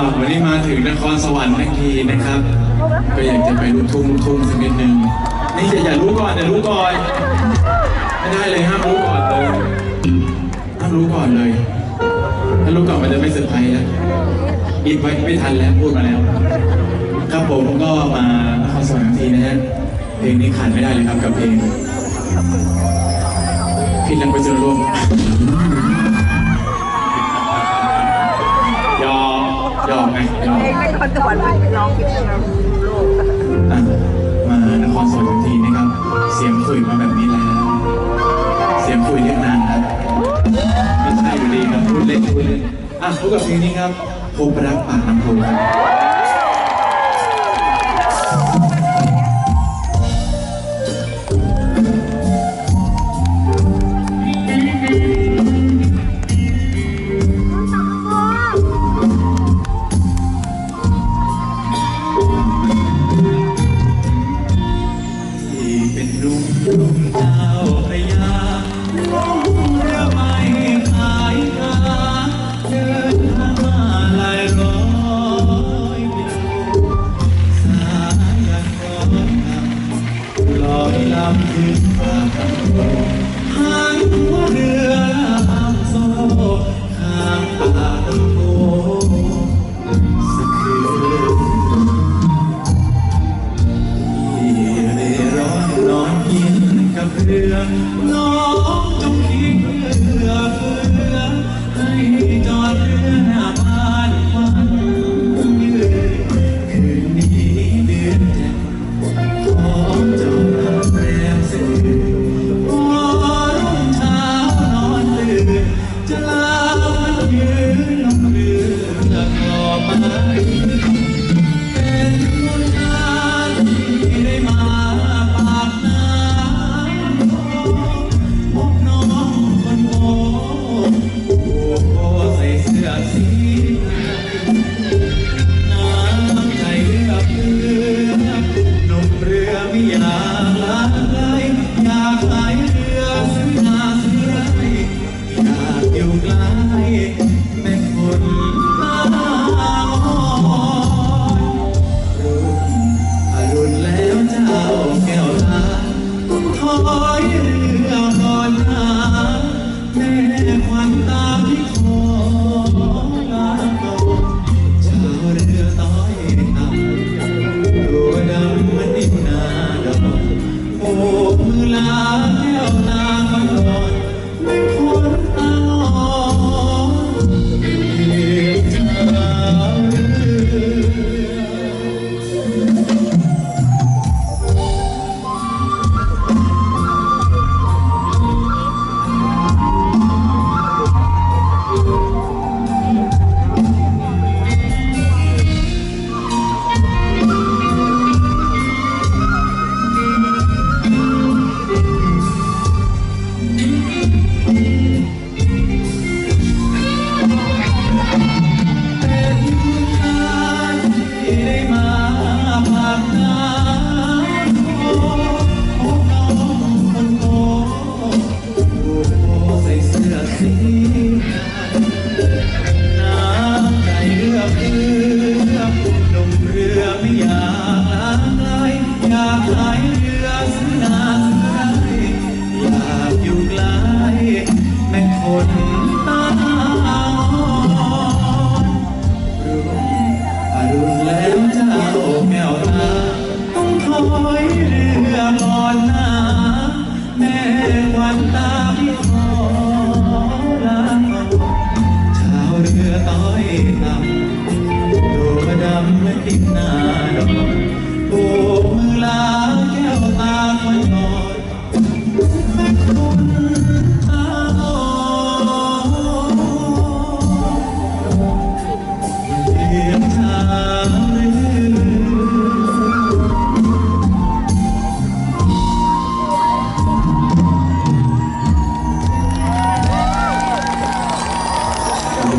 าววันนี้มาถึงนครสวรรค์ทั้งทีนะครับ ก็อยากจะไปลูกทุ่งลูกทุ่งสักนิดนึงนี่จะอย่ารู้ก่อนอย่ารู้ก่อนไม่ได้เลยห้ามรู้ก่อนเลยห้ามรู้ก่อนเลย ถ้ารู้ก่อนมันจะไม่เซอร์ไพรส์นะอินไว้ไม่ทันแล้วพูดมาแล้ว ครับผมก็มานครสวรรค์ทั้งทีนะฮะเพลงนี้ขาดไม่ได้เลยครับกับเพลงพี่นักไปจอร่วม ไงยอมเองไม่คนตะวันไปร้องคิดถึงโลกอะมานครสวรรค์ทันทีนะครับ เสียงคุยมาแบบนี้แล้ว เสียงคุยเรียกนานครับไม่ใช่อยู่ดีครับพูดเล่นพูดเล่นอะพบกับเพลงนี้ครับพบรักปากน้ำโพครับ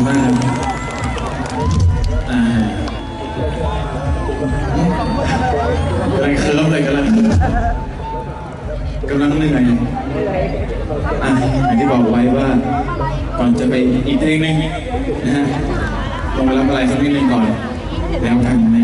มากครับอ่ากำลังเคิร์ฟเลยกำลังเคิร์ฟกำลังเหนื่อยอะอย่างที่บอกไว้ว่า ก่อนจะไปอีกเพลงหนึ่งนะฮะลงไปรับอะไรสักนิดนึงก่อน แล้วกันนะ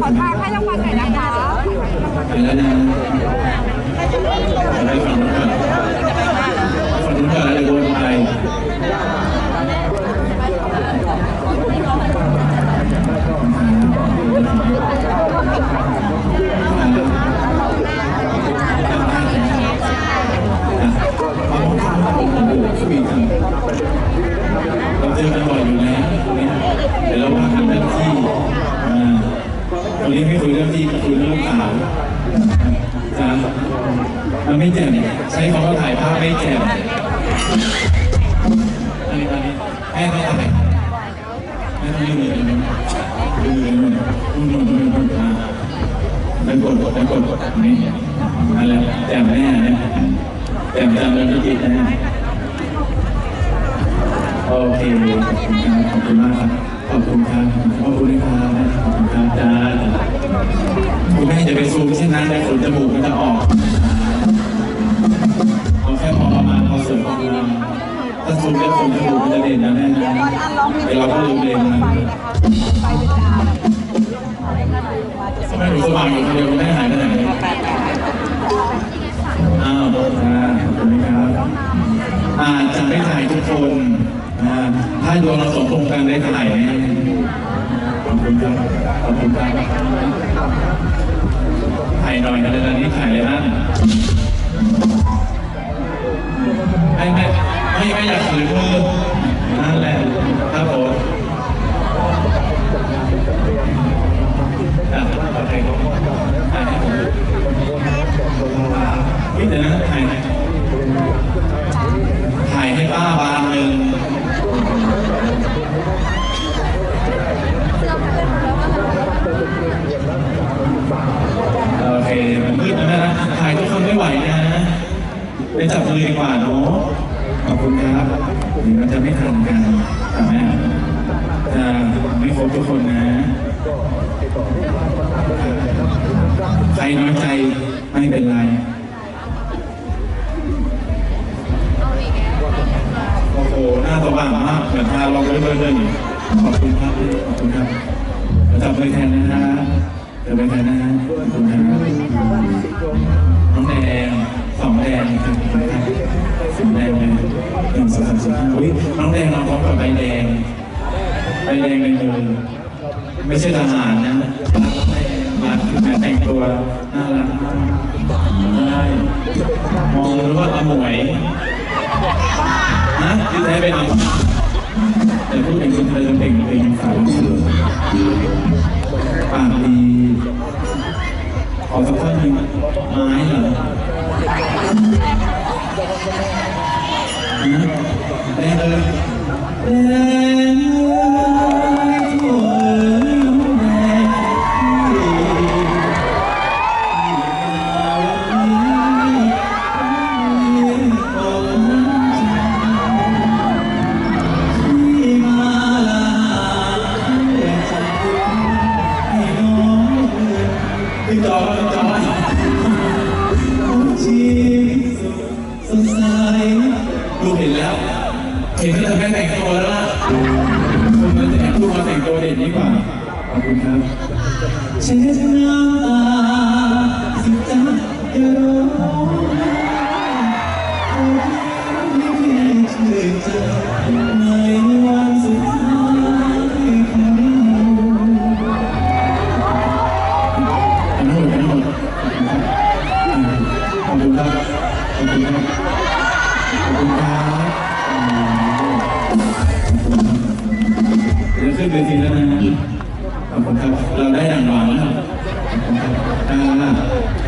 ขอทางให้รางวัลหน่อยนะคะเดี๋ยวนะขอบคุณค่ะขอบคุณค่ะในวงไทย มันกดกดมันกดกดนี่นั่นแหละแต่แม่แต่ตามเรื่องที่โอเคขอบคุณครับขอบคุณมากครับขอบคุณครับขอบคุณครับขอบจ้าคุณแม่จะไปซูมเช่นนั้นแต่ขนจมูกมันจะออกเอาแค่พอประมาณพอสวยพร ถ้าซูมแล้วขนจมูมันจะเด่นนะแม่นะเดี๋ยวเราก็ลืมเด่นนะทำไมหนูสว่างอยู่คนเดียวคุณแม่หายไปไหนอ้าวจ้าขอบคุณครับอาจจะไม่ถ่ายทุกคนนะถ้าดวงเราสมพงกันได้ถ่ายแน่ขอบคุณครับขอบคุณครับถ่ายหน่อยนะเดี๋ยวตอนนี้ถ่ายเลยนะไม่ไม่ ไม่ไม่อยากถือมือนั่นแหละครับผมอะโอเคถ่ายให้ผมนี่เดี๋ยวนะถ่ายหน่อยถ่ายให้ป้าบานหนึ่งโอเคมันมืดนะแม่นะถ่ายทุกคนไม่ไหวนะไปจับมือดีกว่าเนาะขอบคุณครับ เดี๋ยวมันจะไม่ทันกันแต่แม่จะไม่ครบทุกคนนะ ใครน้อยใจไม่เป็นไรโอ้โหหน้าสว่างมากเหมือนพาลองเรื่อยๆนี่ขอบคุณครับขอบคุณครับเราจับมือแทนนะฮะจับมือแทนนะฮะขอบคุณครับน้องแดงสองแดงครับ แดงหนึ่งสองสามสี่ห้าอุ้ยน้องแดงเราพร้อมกับใบแดงใบแดงในมือไม่ใช่ทหารนะมามาแต่งตัวน่ารักมากได้มองรู้ว่าอมวยนะที่แท้เป็นแต่พูดถึงคุณเธอเป็นเพลงสาวเสือปากดีขอสักท่อนหนึ่งไม้เหรอ Thank you.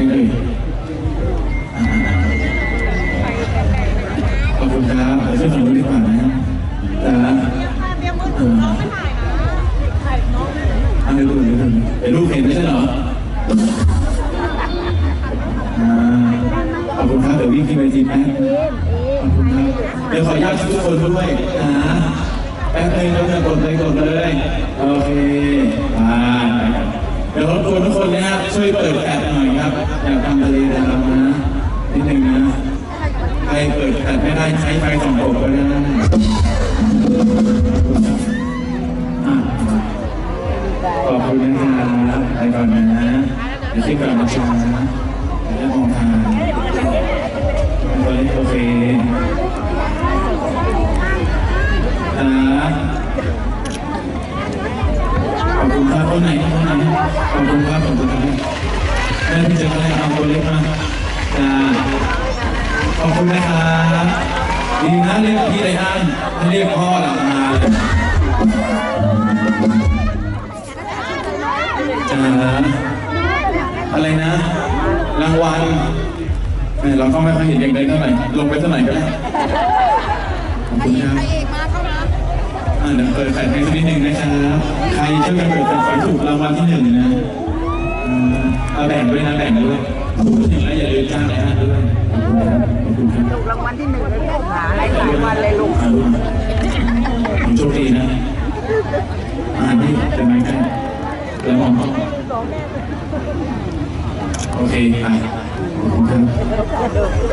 เอ่ขอบคุณครับเดี๋ยวช่วยส่ดีกว่านะแต่ละเออเอาไปดูหน่อยดูหน่อยเดี๋ยวรูปเห็นไม่ใช่เหรอขอบคุณครับเดี๋ยววิ่งขึ้นไปทีแป๊ขอบคุณครับเดี๋ยวขออนุญาตทุกคนด้วยนะแป๊บนึงแล้เดี๋ยกดเลยกดเลยโอเคอ่า เดี๋ยวรบกวนทุกคนนะฮะช่วยเปิดแฟลชหน่อยครับอยากทำทะเลดาวนะนิดนึงนะใครเปิดแฟลชไม่ได้ใช้ไฟสองกบก็ได้อะขอบคุณนะครับไปก่อนนะเดี๋ยวที่ก่อนนะครับเดี๋ยวมองทางโอเคครั คนไหนคนไหนขอบคุณครับขอบคุณครับแม่พี่จะอะไรเอาตัวเล็กมาจ้าขอบคุณนะครับดีนะเรียกพี่ไรอันเรียกพ่อหลับมาเลยอ่าอะไรนะ รางวัลเออเราก็ไม่ค่อยเห็นเด็กๆเท่าไหร่ลงไปเท่าไหร่ก็ได้ขอบคุณครับ อ่าเดี๋ยวเปิดแฟลชให้สักนิดหนึ่งนะครับ ใครช่วยกันเปิดแฟลชขอให้ถูกรางวัลที่หนึ่งนะอืมเอาแบ่งด้วยนะแบ่งด้วยถูกที่หนึ่งแล้วอย่าลืมจ้างเลยฮะด้วยขอบคุณครับขอบคุณครับถูกรางวัลที่หนึ่งเลยลูกหาอะไรหลายวันเลยลูกอ่าผมโชคดีนะอ่านี่เป็นไงกันแล้วมองกล้องโอเคไปขอบคุณครับ